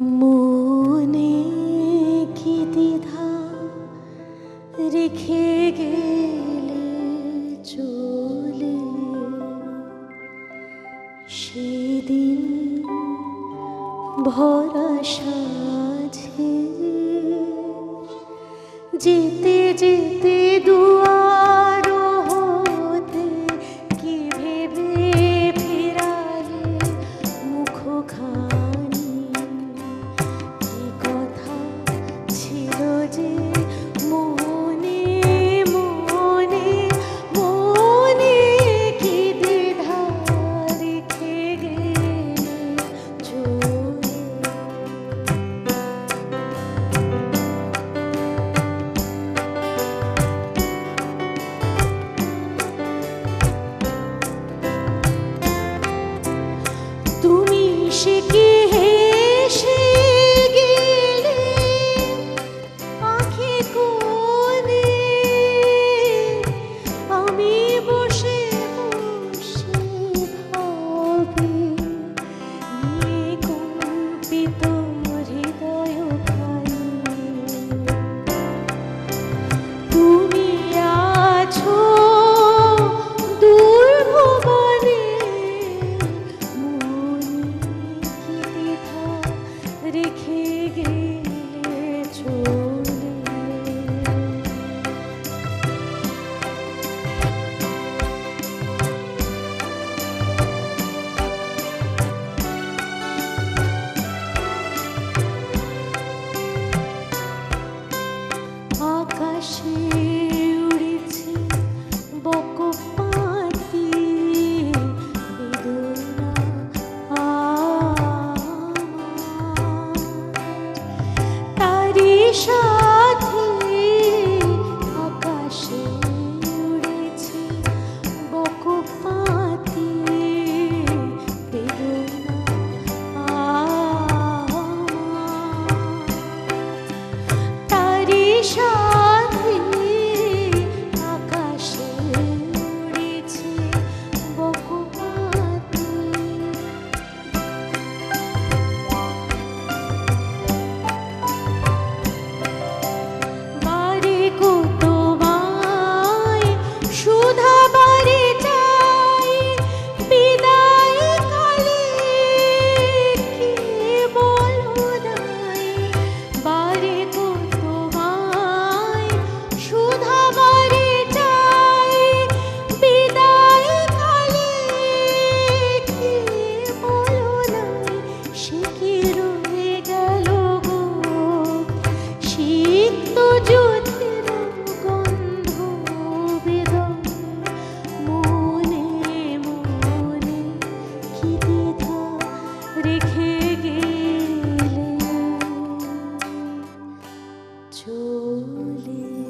মনে কি দ্বিধা রেখে গেলে চলে? সেদিন ভরা সাঝে যেতে যেতে দুয়ার হতে কি ভেবে ফিরালে মুখখানি কি 竹篱